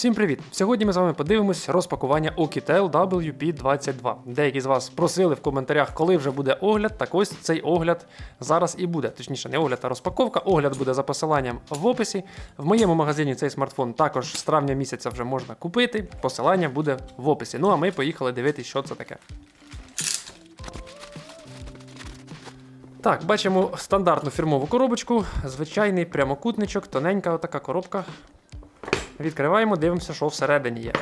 Всім привіт! Сьогодні ми з вами подивимось розпакування Oukitel WP22. Деякі з вас просили в коментарях, коли вже буде огляд. Так ось цей огляд зараз і буде. Точніше, не огляд, а розпаковка. Огляд буде за посиланням в описі. В моєму магазині цей смартфон також з травня місяця вже можна купити. Посилання буде в описі. Ну а ми поїхали дивитися, що це таке. Так, бачимо стандартну фірмову коробочку, звичайний прямокутничок, тоненька отака коробка. Відкриваємо, дивимося, що всередині є.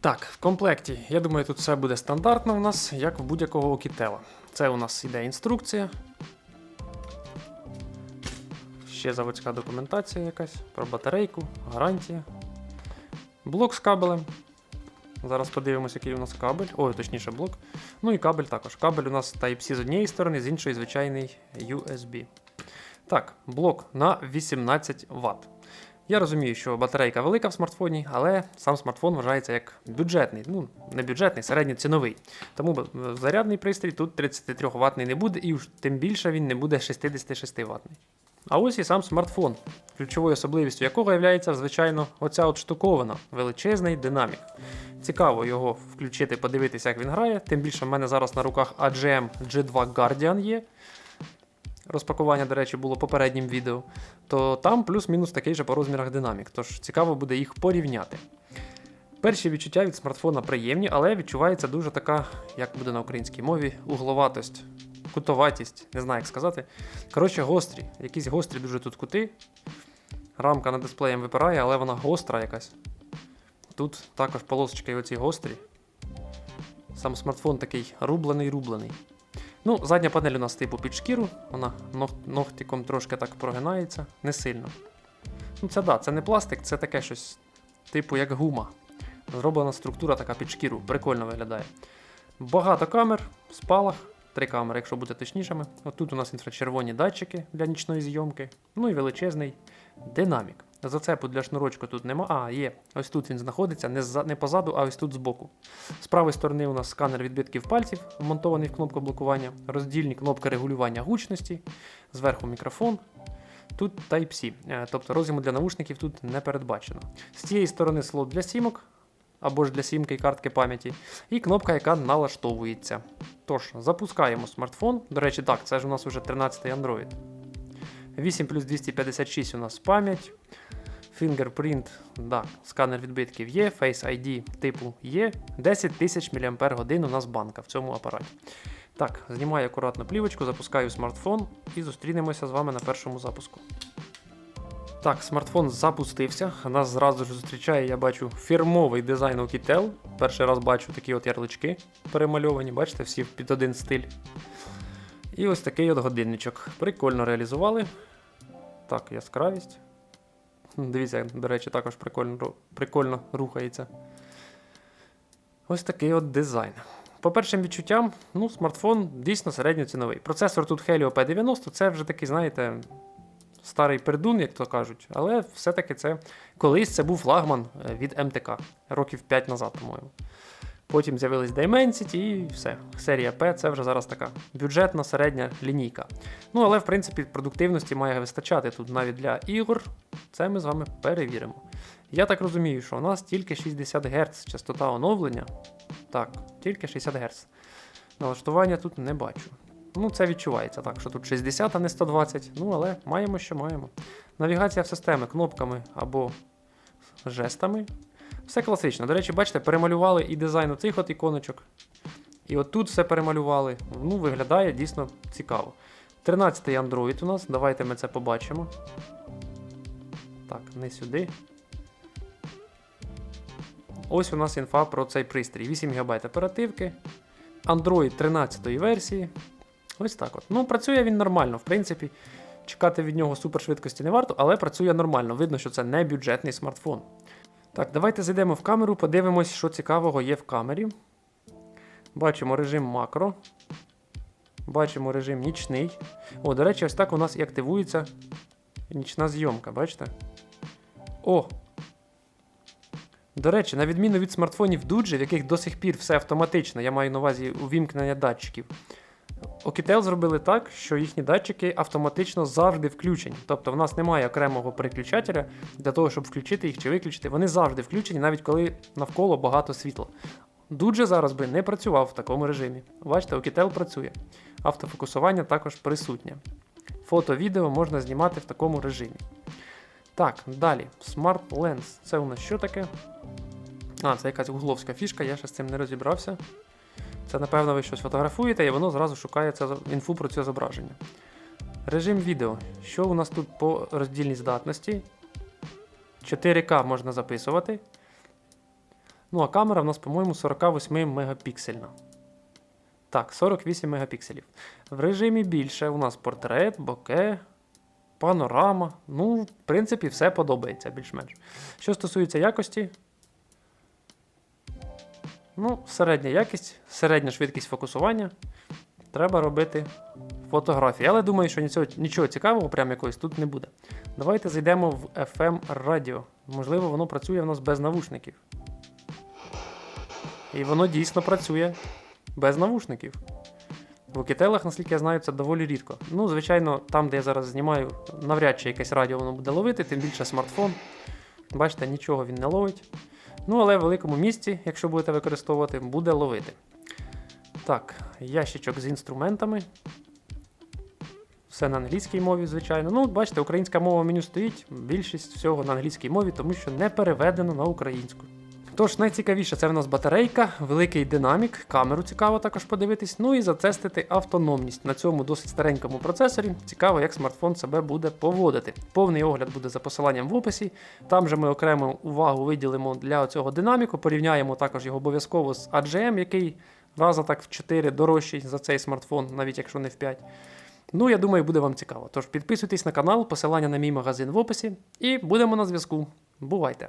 Так, в комплекті, я думаю, тут все буде стандартно у нас, як в будь-якого окітела. Це у нас іде інструкція. Ще заводська документація якась про батарейку, гарантія. Блок з кабелем. Зараз подивимося, який у нас кабель. Ой, точніше, блок. Ну і кабель також. Кабель у нас Type-C з однієї сторони, з іншої звичайний USB. Так, блок на 18 Вт. Я розумію, що батарейка велика в смартфоні, але сам смартфон вважається як бюджетний. Ну, не бюджетний, середньоціновий. Тому зарядний пристрій тут 33 ватний не буде, і тим більше він не буде 66 ватний. А ось і сам смартфон, ключовою особливістю якого є, звичайно, оця от штуковина, величезний динамік. Цікаво його включити, подивитися, як він грає. Тим більше в мене зараз на руках AGM G2 Guardian є. Розпакування, до речі, було попереднім відео. То там плюс-мінус такий же по розмірах динамік. Тож цікаво буде їх порівняти. Перші відчуття від смартфона приємні, але відчувається дуже така, як буде на українській мові, угловатость, кутоватість, не знаю як сказати. Коротше, гострі. Якісь гострі дуже тут кути. Рамка над дисплеєм випирає, але вона гостра якась. Тут також полосочки оці гострі. Сам смартфон такий рублений-рублений. Ну, задня панель у нас типу під шкіру, вона ног- ногтиком трошки так прогинається, не сильно. Ну, це да, це не пластик, це таке щось, типу як гума. Зроблена структура така під шкіру, прикольно виглядає. Багато камер, спалах, три камери, якщо бути точнішими. От тут у нас інфрачервоні датчики для нічної зйомки, ну і величезний динамік. Зацепу для шнурочку тут нема. А, є. Ось тут він знаходиться, не, зза- не позаду, а ось тут збоку. З правої сторони у нас сканер відбитків пальців, вмонтований в кнопку блокування, роздільні кнопки регулювання гучності, зверху мікрофон. Тут Type-C, е, тобто роз'єму для наушників тут не передбачено. З цієї сторони слот для сімок, або ж для сімки і картки пам'яті, і кнопка, яка налаштовується. Тож, запускаємо смартфон. До речі, так, це ж у нас вже 13-й Android. 8 плюс 256 у нас пам'ять. Fingerprint, да, сканер відбитків є, Face ID типу є. 10 тисяч мАч у нас банка в цьому апараті. Так, знімаю акуратно плівочку, запускаю смартфон і зустрінемося з вами на першому запуску. Так, смартфон запустився. Нас зразу ж зустрічає, я бачу, фірмовий дизайн Oukitel. Перший раз бачу такі от ярлички перемальовані, бачите, всі під один стиль. І ось такий от годинничок. Прикольно реалізували. Так, яскравість. Дивіться, до речі, також прикольно, прикольно рухається. Ось такий от дизайн. По першим відчуттям, ну, смартфон дійсно середньоціновий. Процесор тут Helio P90, це вже такий, знаєте, старий пердун, як то кажуть. Але все-таки це колись це був флагман е, від МТК років 5 назад, по-моєму. Потім з'явились Dimensity і все. Серія P це вже зараз така бюджетна середня лінійка. Ну, але в принципі продуктивності має вистачати тут навіть для ігор. Це ми з вами перевіримо. Я так розумію, що у нас тільки 60 Гц частота оновлення. Так, тільки 60 Гц. Налаштування тут не бачу. Ну, це відчувається так, що тут 60, а не 120. Ну, але маємо, що маємо. Навігація в системи кнопками або жестами. Все класично. До речі, бачите, перемалювали і дизайн оцих от іконочок. І от тут все перемалювали. Ну, виглядає дійсно цікаво. 13-й Android у нас. Давайте ми це побачимо. Так, не сюди. Ось у нас інфа про цей пристрій. 8 ГБ оперативки. Android 13 версії. Ось так от. Ну, працює він нормально, в принципі. Чекати від нього супершвидкості не варто, але працює нормально. Видно, що це не бюджетний смартфон. Так, давайте зайдемо в камеру, подивимось, що цікавого є в камері. Бачимо режим макро. Бачимо режим нічний. О, до речі, ось так у нас і активується нічна зйомка, бачите? О! До речі, на відміну від смартфонів Дуджі, в яких до сих пір все автоматично, я маю на увазі увімкнення датчиків. Oukitel зробили так, що їхні датчики автоматично завжди включені. Тобто в нас немає окремого переключателя для того, щоб включити їх чи виключити. Вони завжди включені, навіть коли навколо багато світла. Дуджа зараз би не працював в такому режимі. Бачите, Oukitel працює. Автофокусування також присутнє. Фото, відео можна знімати в такому режимі. Так, далі. Smart Lens. Це у нас що таке? А, це якась гугловська фішка, я ще з цим не розібрався. Це, напевно, ви щось фотографуєте, і воно зразу шукає це інфу про це зображення. Режим відео. Що у нас тут по роздільній здатності? 4К можна записувати. Ну, а камера в нас, по-моєму, 48 мегапіксельна. Так, 48 мегапікселів. В режимі більше у нас портрет, боке, панорама. Ну, в принципі, все подобається більш-менш. Що стосується якості, ну, середня якість, середня швидкість фокусування. Треба робити фотографії. Але думаю, що нічого, нічого цікавого, прям якогось тут не буде. Давайте зайдемо в FM радіо. Можливо, воно працює в нас без навушників. І воно дійсно працює без навушників. В окітелах, наскільки я знаю, це доволі рідко. Ну, звичайно, там, де я зараз знімаю, навряд чи якесь радіо воно буде ловити, тим більше смартфон. Бачите, нічого він не ловить. Ну, але в великому місці, якщо будете використовувати, буде ловити. Так, ящичок з інструментами. Все на англійській мові, звичайно. Ну, бачите, українська мова в меню стоїть, більшість всього на англійській мові, тому що не переведено на українську. Тож найцікавіше це в нас батарейка, великий динамік, камеру цікаво також подивитись, ну і затестити автономність на цьому досить старенькому процесорі. Цікаво, як смартфон себе буде поводити. Повний огляд буде за посиланням в описі. Там же ми окремо увагу виділимо для цього динаміку, порівняємо також його обов'язково з AGM, який раза так в 4 дорожчий за цей смартфон, навіть якщо не в 5. Ну, я думаю, буде вам цікаво. Тож підписуйтесь на канал, посилання на мій магазин в описі, і будемо на зв'язку. Бувайте!